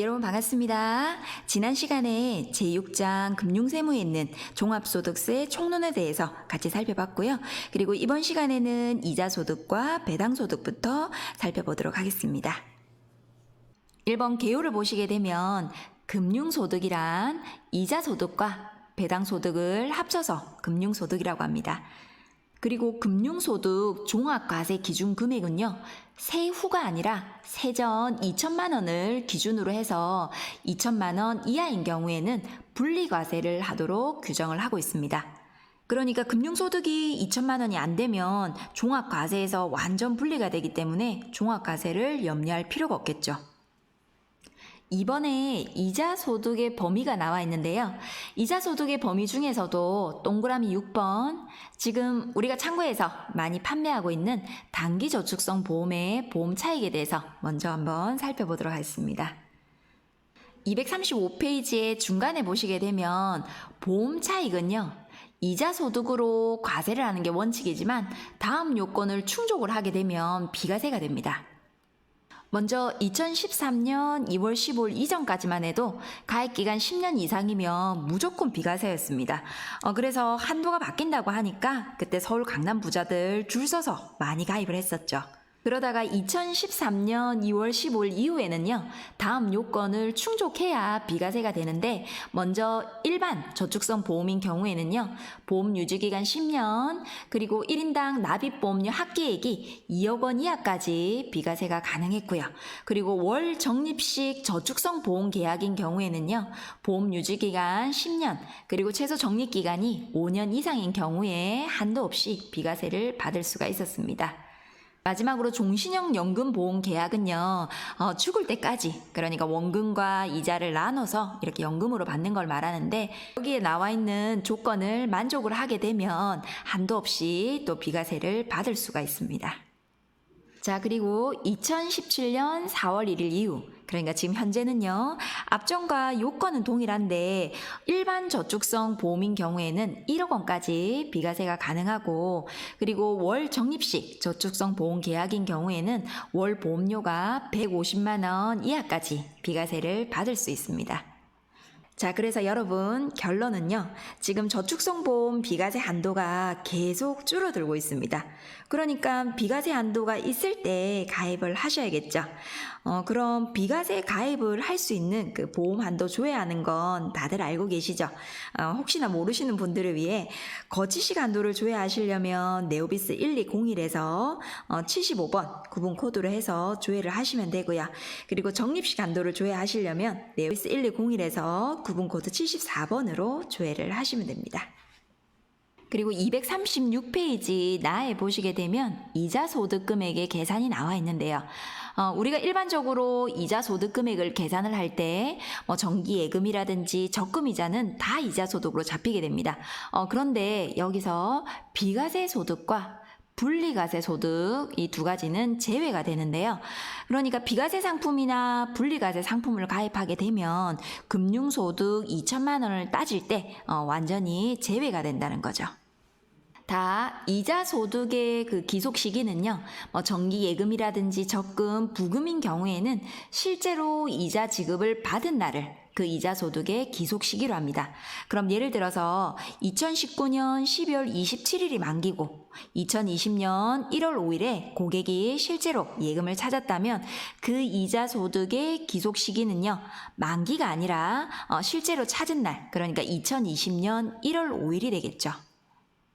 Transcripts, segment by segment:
여러분 반갑습니다. 지난 시간에 제6장 금융세무에 있는 종합소득세 총론에 대해서 같이 살펴봤고요. 그리고 이번 시간에는 이자소득과 배당소득부터 살펴보도록 하겠습니다. 1번 개요를 보시게 되면 금융소득이란 이자소득과 배당소득을 합쳐서 금융소득이라고 합니다. 그리고 금융소득 종합과세 기준 금액은요, 세후가 아니라 세전 2천만 원을 기준으로 해서 2천만 원 이하인 경우에는 분리과세를 하도록 규정을 하고 있습니다. 그러니까 금융소득이 2천만 원이 안 되면 종합과세에서 완전 분리가 되기 때문에 종합과세를 염려할 필요가 없겠죠. 이번에 이자 소득의 범위가 나와 있는데요. 이자 소득의 범위 중에서도 동그라미 6번 지금 우리가 창고에서 많이 판매하고 있는 단기 저축성 보험의 보험 차익에 대해서 먼저 한번 살펴보도록 하겠습니다. 235페이지의 중간에 보시게 되면 보험 차익은요. 이자 소득으로 과세를 하는 게 원칙이지만 다음 요건을 충족을 하게 되면 비과세가 됩니다. 먼저 2013년 2월 15일 이전까지만 해도 가입 기간 10년 이상이면 무조건 비과세였습니다. 어, 그래서 한도가 바뀐다고 하니까 그때 서울 강남 부자들 줄 서서 많이 가입을 했었죠. 그러다가 2013년 2월 15일 이후에는요, 다음 요건을 충족해야 비과세가 되는데, 먼저 일반 저축성 보험인 경우에는요, 보험 유지기간 10년, 그리고 1인당 납입보험료 합계액이 2억 원 이하까지 비과세가 가능했고요. 그리고 월 적립식 저축성 보험 계약인 경우에는요, 보험 유지기간 10년, 그리고 최소 적립기간이 5년 이상인 경우에 한도 없이 비과세를 받을 수가 있었습니다. 마지막으로 종신형 연금 보험 계약은요, 어, 죽을 때까지, 그러니까 원금과 이자를 나눠서 이렇게 연금으로 받는 걸 말하는데, 여기에 나와 있는 조건을 만족을 하게 되면 한도 없이 또 비과세를 받을 수가 있습니다. 자, 그리고 2017년 4월 1일 이후, 그러니까 지금 현재는요, 앞전과 요건은 동일한데, 일반 저축성 보험인 경우에는 1억 원까지 비과세가 가능하고, 그리고 월 적립식 저축성 보험 계약인 경우에는 월 보험료가 150만 원 이하까지 비과세를 받을 수 있습니다. 자, 그래서 여러분, 결론은요, 지금 저축성 보험 비과세 한도가 계속 줄어들고 있습니다. 그러니까 비과세 한도가 있을 때 가입을 하셔야겠죠. 어, 그럼 비과세 가입을 할 수 있는 그 보험 한도 조회하는 건 다들 알고 계시죠? 어, 혹시나 모르시는 분들을 위해 거치식 한도를 조회하시려면 네오비스 1201에서 어, 75번 구분 코드로 해서 조회를 하시면 되고요. 그리고 적립식 한도를 조회하시려면 네오비스 1201에서 구분 코드 74번으로 조회를 하시면 됩니다. 그리고 236페이지 나에 보시게 되면 이자 소득 금액의 계산이 나와 있는데요. 어, 우리가 일반적으로 이자 소득 금액을 계산을 할 때 뭐 정기 예금이라든지 적금 이자는 다 이자 소득으로 잡히게 됩니다. 어, 그런데 여기서 비과세 소득과 분리과세 소득 이 두 가지는 제외가 되는데요. 그러니까 비과세 상품이나 분리과세 상품을 가입하게 되면 금융소득 2천만 원을 따질 때 어, 완전히 제외가 된다는 거죠. 다 이자 소득의 그 기속 시기는요, 뭐 정기 예금이라든지 적금, 부금인 경우에는 실제로 이자 지급을 받은 날을 그 이자 소득의 기속 시기로 합니다. 그럼 예를 들어서 2019년 12월 27일이 만기고 2020년 1월 5일에 고객이 실제로 예금을 찾았다면 그 이자 소득의 기속 시기는요, 만기가 아니라 어, 실제로 찾은 날, 그러니까 2020년 1월 5일이 되겠죠.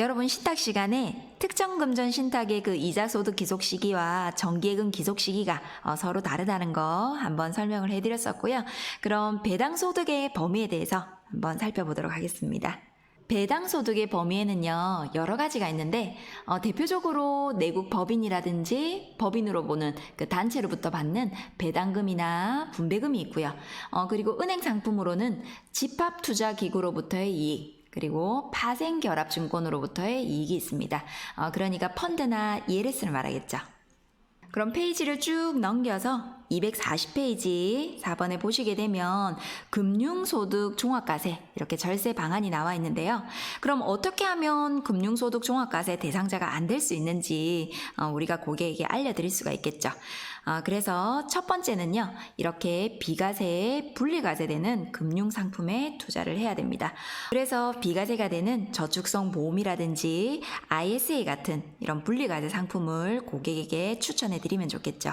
여러분 신탁 시간에 특정 금전 신탁의 그 이자 소득 기속 시기와 정기예금 기속 시기가 어, 서로 다르다는 거 한번 설명을 해드렸었고요. 그럼 배당 소득의 범위에 대해서 한번 살펴보도록 하겠습니다. 배당 소득의 범위에는요 여러 가지가 있는데 어, 대표적으로 내국 법인이라든지 법인으로 보는 그 단체로부터 받는 배당금이나 분배금이 있고요. 어, 그리고 은행 상품으로는 집합 투자 기구로부터의 이익. 그리고 파생결합증권으로부터의 이익이 있습니다. 어, 그러니까 펀드나 ELS를 말하겠죠. 그럼 페이지를 쭉 넘겨서 240페이지 4번에 보시게 되면 금융소득 종합과세 이렇게 절세 방안이 나와 있는데요. 그럼 어떻게 하면 금융소득 종합과세 대상자가 안 될 수 있는지 어, 우리가 고객에게 알려드릴 수가 있겠죠. 어, 그래서 첫 번째는요. 이렇게 비과세에 분리과세되는 금융상품에 투자를 해야 됩니다. 그래서 비과세가 되는 저축성 보험이라든지 ISA 같은 이런 분리과세 상품을 고객에게 추천해 드리면 좋겠죠.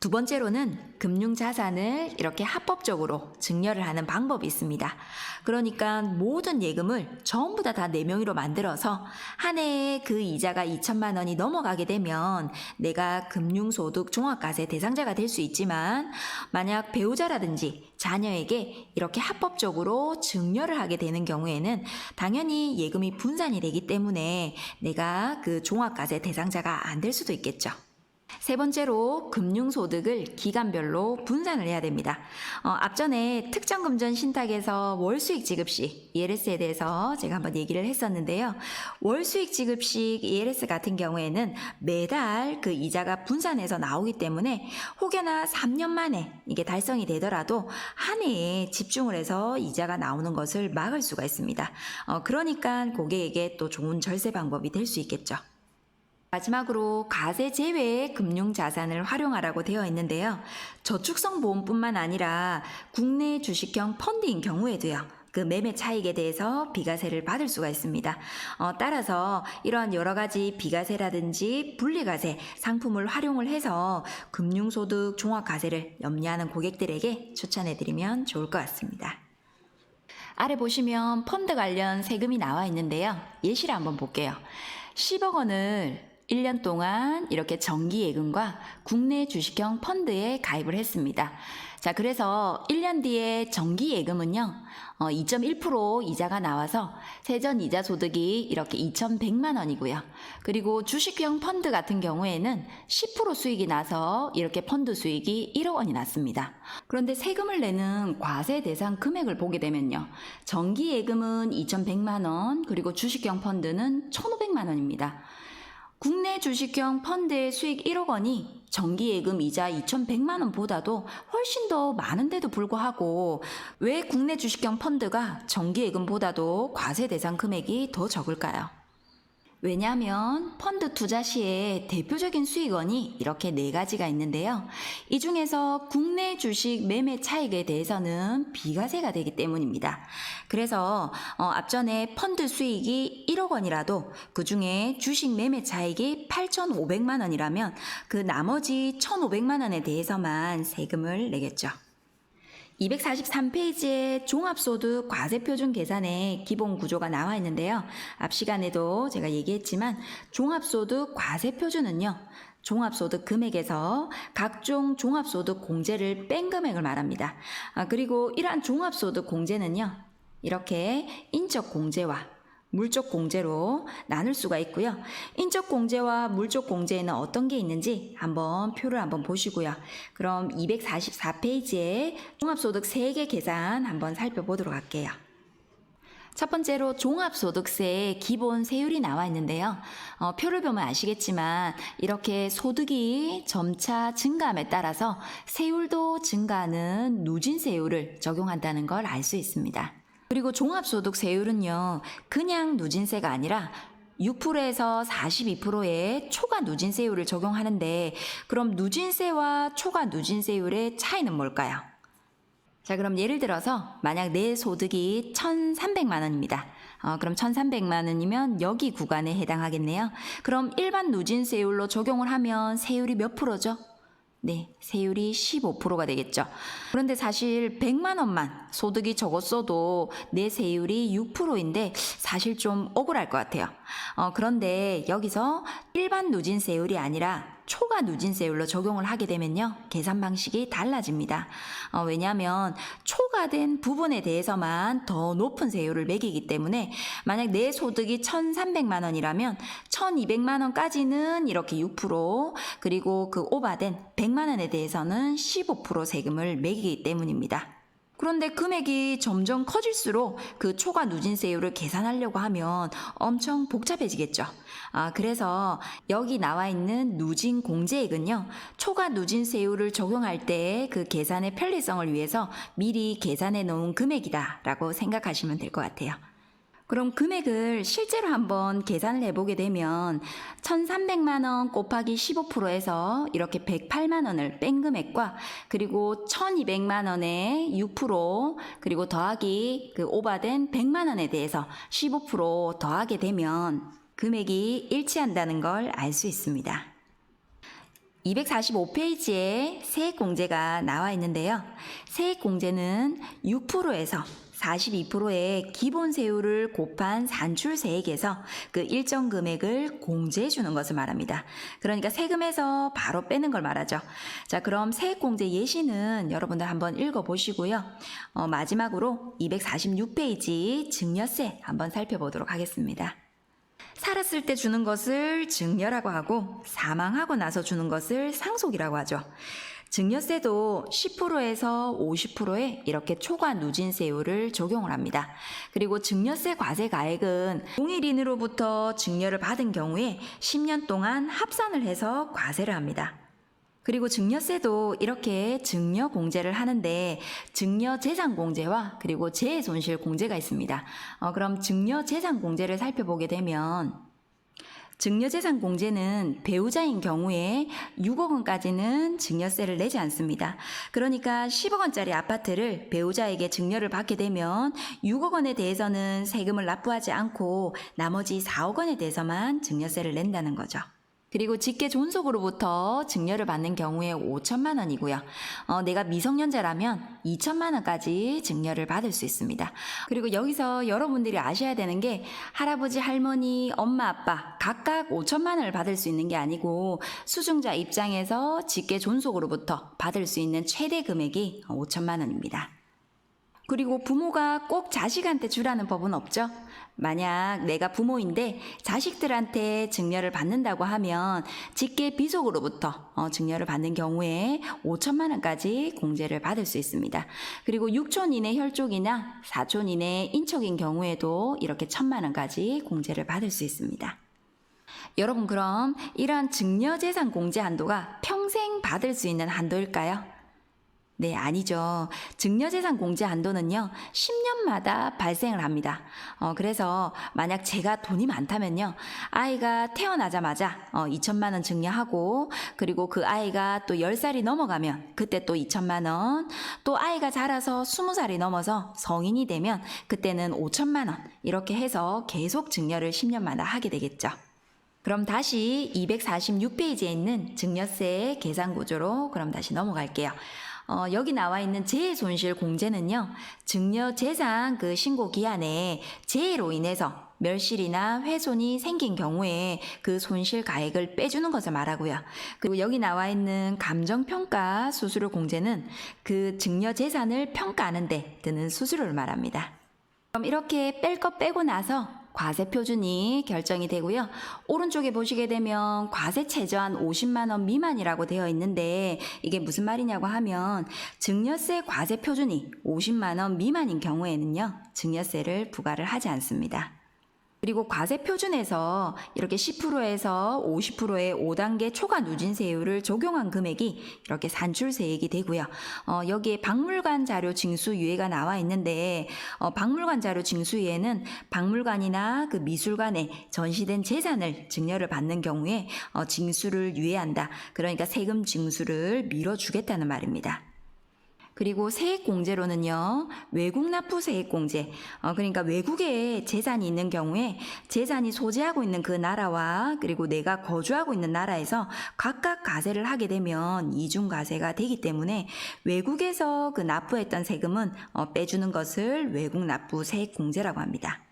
두 번째로는 금융 자산을 이렇게 합법적으로 증여를 하는 방법이 있습니다. 그러니까 모든 예금을 전부 다 다 내 명의로 만들어서 한 해에 그 이자가 2천만 원이 넘어가게 되면 내가 금융소득 종합과세 대상자가 될 수 있지만 만약 배우자라든지 자녀에게 이렇게 합법적으로 증여를 하게 되는 경우에는 당연히 예금이 분산이 되기 때문에 내가 그 종합과세 대상자가 안 될 수도 있겠죠. 세 번째로 금융소득을 기간별로 분산을 해야 됩니다. 어, 앞전에 특정금전 신탁에서 월수익 지급식 ELS에 대해서 제가 한번 얘기를 했었는데요. 월수익 지급식 ELS 같은 경우에는 매달 그 이자가 분산해서 나오기 때문에 혹여나 3년 만에 이게 달성이 되더라도 한 해에 집중을 해서 이자가 나오는 것을 막을 수가 있습니다. 어, 그러니까 고객에게 또 좋은 절세 방법이 될 수 있겠죠. 마지막으로 과세 제외의 금융 자산을 활용하라고 되어 있는데요. 저축성 보험뿐만 아니라 국내 주식형 펀드인 경우에도요. 그 매매 차익에 대해서 비과세를 받을 수가 있습니다. 어, 따라서 이러한 여러 가지 비과세라든지 분리과세 상품을 활용을 해서 금융소득 종합과세를 염려하는 고객들에게 추천해드리면 좋을 것 같습니다. 아래 보시면 펀드 관련 세금이 나와 있는데요. 예시를 한번 볼게요. 10억 원을 1년 동안 이렇게 정기 예금과 국내 주식형 펀드에 가입을 했습니다. 자, 그래서 1년 뒤에 정기 예금은요, 어, 2.1% 이자가 나와서 세전 이자 소득이 이렇게 2,100만 원이고요. 그리고 주식형 펀드 같은 경우에는 10% 수익이 나서 이렇게 펀드 수익이 1억 원이 났습니다. 그런데 세금을 내는 과세 대상 금액을 보게 되면요. 정기 예금은 2,100만 원, 그리고 주식형 펀드는 1,500만 원입니다. 국내 주식형 펀드의 수익 1억 원이 정기예금 이자 2,100만 원보다도 훨씬 더 많은데도 불구하고 왜 국내 주식형 펀드가 정기예금보다도 과세 대상 금액이 더 적을까요? 왜냐하면 펀드 투자 시에 대표적인 수익원이 이렇게 네 가지가 있는데요. 이 중에서 국내 주식 매매 차익에 대해서는 비과세가 되기 때문입니다. 그래서 어, 앞전에 펀드 수익이 1억 원이라도 그 중에 주식 매매 차익이 8,500만 원이라면 그 나머지 1,500만 원에 대해서만 세금을 내겠죠. 243페이지에 종합소득 과세표준 계산의 기본 구조가 나와 있는데요. 앞 시간에도 제가 얘기했지만 종합소득 과세표준은요. 종합소득 금액에서 각종 종합소득 공제를 뺀 금액을 말합니다. 아, 그리고 이러한 종합소득 공제는요. 이렇게 인적 공제와 물적 공제로 나눌 수가 있고요. 인적 공제와 물적 공제에는 어떤 게 있는지 한번 표를 한번 보시고요. 그럼 244페이지에 종합소득 3개 계산 한번 살펴보도록 할게요. 첫 번째로 종합소득세의 기본 세율이 나와 있는데요. 어, 표를 보면 아시겠지만 이렇게 소득이 점차 증가함에 따라서 세율도 증가하는 누진세율을 적용한다는 걸 알 수 있습니다. 그리고 종합소득세율은요, 그냥 누진세가 아니라 6%에서 42%의 초과 누진세율을 적용하는데, 그럼 누진세와 초과 누진세율의 차이는 뭘까요? 자, 그럼 예를 들어서 만약 내 소득이 1,300만 원입니다. 어, 그럼 1,300만 원이면 여기 구간에 해당하겠네요. 그럼 일반 누진세율로 적용을 하면 세율이 몇 프로죠? 네, 세율이 15%가 되겠죠. 그런데 사실 100만 원만 소득이 적었어도 내 세율이 6%인데 사실 좀 억울할 것 같아요. 어, 그런데 여기서 일반 누진 세율이 아니라 초과 누진세율로 적용을 하게 되면요. 계산 방식이 달라집니다. 어, 왜냐하면 초과된 부분에 대해서만 더 높은 세율을 매기기 때문에 만약 내 소득이 1,300만 원이라면 1,200만 원까지는 이렇게 6% 그리고 그 오바된 100만 원에 대해서는 15% 세금을 매기기 때문입니다. 그런데 금액이 점점 커질수록 그 초과 누진세율을 계산하려고 하면 엄청 복잡해지겠죠. 아, 그래서 여기 나와 있는 누진 공제액은요, 초과 누진세율을 적용할 때 그 계산의 편리성을 위해서 미리 계산해 놓은 금액이다라고 생각하시면 될 것 같아요. 그럼 금액을 실제로 한번 계산을 해보게 되면 1,300만 원 곱하기 15%에서 이렇게 108만 원을 뺀 금액과 그리고 1,200만 원에 6% 그리고 더하기 그 오바된 100만 원에 대해서 15% 더하게 되면 금액이 일치한다는 걸 알 수 있습니다. 245페이지에 세액 공제가 나와 있는데요. 세액 공제는 6%에서 42%의 기본 세율을 곱한 산출 세액에서 그 일정 금액을 공제해 주는 것을 말합니다. 그러니까 세금에서 바로 빼는 걸 말하죠. 자, 그럼 세액 공제 예시는 여러분들 한번 읽어 보시고요. 어, 마지막으로 246페이지 증여세 한번 살펴보도록 하겠습니다. 살았을 때 주는 것을 증여라고 하고 사망하고 나서 주는 것을 상속이라고 하죠. 증여세도 10%에서 50%에 이렇게 초과 누진세율을 적용을 합니다. 그리고 증여세 과세 가액은 공일인으로부터 증여를 받은 경우에 10년 동안 합산을 해서 과세를 합니다. 그리고 증여세도 이렇게 증여 공제를 하는데 증여 재산 공제와 그리고 재해 손실 공제가 있습니다. 어, 그럼 증여 재산 공제를 살펴보게 되면 증여재산 공제는 배우자인 경우에 6억 원까지는 증여세를 내지 않습니다. 그러니까 10억 원짜리 아파트를 배우자에게 증여를 받게 되면 6억 원에 대해서는 세금을 납부하지 않고 나머지 4억 원에 대해서만 증여세를 낸다는 거죠. 그리고 직계 존속으로부터 증여를 받는 경우에 5천만 원이고요. 어, 내가 미성년자라면 2천만 원까지 증여를 받을 수 있습니다. 그리고 여기서 여러분들이 아셔야 되는 게 할아버지, 할머니, 엄마, 아빠 각각 5천만 원을 받을 수 있는 게 아니고 수증자 입장에서 직계 존속으로부터 받을 수 있는 최대 금액이 5천만 원입니다. 그리고 부모가 꼭 자식한테 주라는 법은 없죠. 만약 내가 부모인데 자식들한테 증여를 받는다고 하면 직계 비속으로부터 어, 증여를 받는 경우에 5천만 원까지 공제를 받을 수 있습니다. 그리고 6촌 이내 혈족이나 4촌 이내 인척인 경우에도 이렇게 천만 원까지 공제를 받을 수 있습니다. 여러분 그럼 이러한 증여재산 공제 한도가 평생 받을 수 있는 한도일까요? 네, 아니죠. 증여재산 공제 한도는요, 10년마다 발생을 합니다. 어, 그래서 만약 제가 돈이 많다면요, 아이가 태어나자마자 어, 2천만 원 증여하고, 그리고 그 아이가 또 10살이 넘어가면 그때 또 2천만 원, 또 아이가 자라서 20살이 넘어서 성인이 되면 그때는 5천만 원, 이렇게 해서 계속 증여를 10년마다 하게 되겠죠. 그럼 다시 246페이지에 있는 증여세 계산 구조로 그럼 다시 넘어갈게요. 어, 여기 나와 있는 재해 손실 공제는요, 증여 재산 그 신고 기한에 재해로 인해서 멸실이나 훼손이 생긴 경우에 그 손실 가액을 빼주는 것을 말하고요. 그리고 여기 나와 있는 감정평가 수수료 공제는 그 증여 재산을 평가하는데 드는 수수료를 말합니다. 그럼 이렇게 뺄 것 빼고 나서 과세 표준이 결정이 되고요. 오른쪽에 보시게 되면 과세 최저한 50만 원 미만이라고 되어 있는데 이게 무슨 말이냐고 하면 증여세 과세 표준이 50만 원 미만인 경우에는요. 증여세를 부과를 하지 않습니다. 그리고 과세 표준에서 이렇게 10%에서 50%의 5단계 초과 누진세율을 적용한 금액이 이렇게 산출세액이 되고요. 어, 여기에 박물관 자료 징수 유예가 나와 있는데 어, 박물관 자료 징수 유예는 박물관이나 그 미술관에 전시된 재산을 증여를 받는 경우에 어, 징수를 유예한다. 그러니까 세금 징수를 미뤄주겠다는 말입니다. 그리고 세액 공제로는요, 외국 납부 세액 공제. 어, 그러니까 외국에 재산이 있는 경우에 재산이 소재하고 있는 그 나라와 그리고 내가 거주하고 있는 나라에서 각각 가세를 하게 되면 이중 가세가 되기 때문에 외국에서 그 납부했던 세금은 어, 빼주는 것을 외국 납부 세액 공제라고 합니다.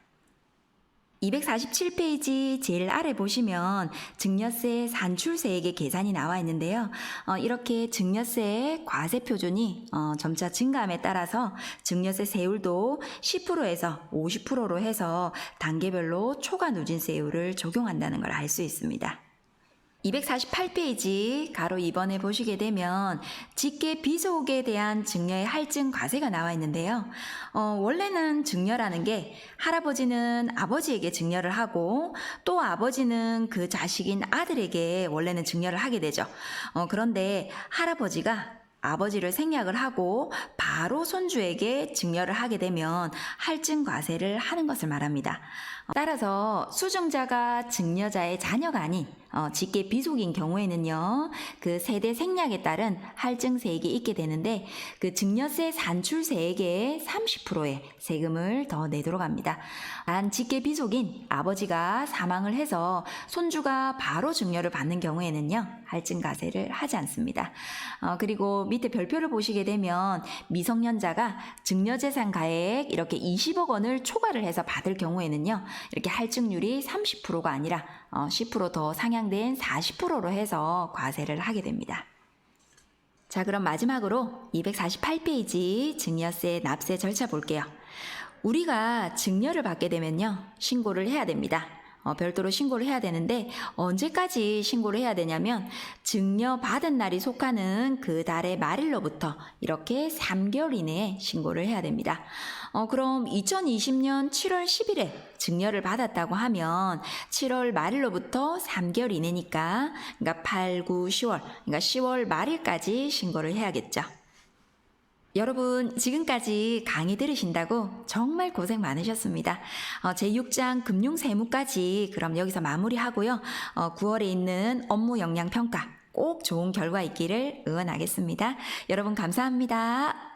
247페이지 제일 아래 보시면 증여세 산출세액의 계산이 나와 있는데요. 어, 이렇게 증여세 과세 표준이 어, 점차 증가함에 따라서 증여세 세율도 10%에서 50%로 해서 단계별로 초과 누진세율을 적용한다는 걸 알 수 있습니다. 248페이지 가로 2번에 보시게 되면 직계 비속에 대한 증여의 할증 과세가 나와 있는데요. 어, 원래는 증여라는 게 할아버지는 아버지에게 증여를 하고 또 아버지는 그 자식인 아들에게 원래는 증여를 하게 되죠. 어, 그런데 할아버지가 아버지를 생략을 하고 바로 손주에게 증여를 하게 되면 할증 과세를 하는 것을 말합니다. 따라서 수증자가 증여자의 자녀가 아닌 어, 직계 비속인 경우에는요, 그 세대 생략에 따른 할증세액이 있게 되는데, 그 증여세 산출세액의 30%의 세금을 더 내도록 합니다. 단 직계 비속인 아버지가 사망을 해서 손주가 바로 증여를 받는 경우에는요, 할증가세를 하지 않습니다. 어, 그리고 밑에 별표를 보시게 되면 미성년자가 증여재산 가액 이렇게 20억 원을 초과를 해서 받을 경우에는요, 이렇게 할증률이 30%가 아니라 어, 10%더 상향된 40%로 해서 과세를 하게 됩니다. 자, 그럼 마지막으로 248페이지 증여세 납세 절차 볼게요. 우리가 증여를 받게 되면요, 신고를 해야 됩니다. 어, 별도로 신고를 해야 되는데 언제까지 신고를 해야 되냐면 증여 받은 날이 속하는 그 달의 말일로부터 이렇게 3개월 이내에 신고를 해야 됩니다. 어, 그럼 2020년 7월 10일에 증여를 받았다고 하면 7월 말일로부터 3개월 이내니까 그러니까 8, 9, 10월 그러니까 10월 말일까지 신고를 해야겠죠. 여러분, 지금까지 강의 들으신다고 정말 고생 많으셨습니다. 어, 제6장 금융세무까지 그럼 여기서 마무리하고요. 어, 9월에 있는 업무 역량 평가 꼭 좋은 결과 있기를 응원하겠습니다. 여러분, 감사합니다.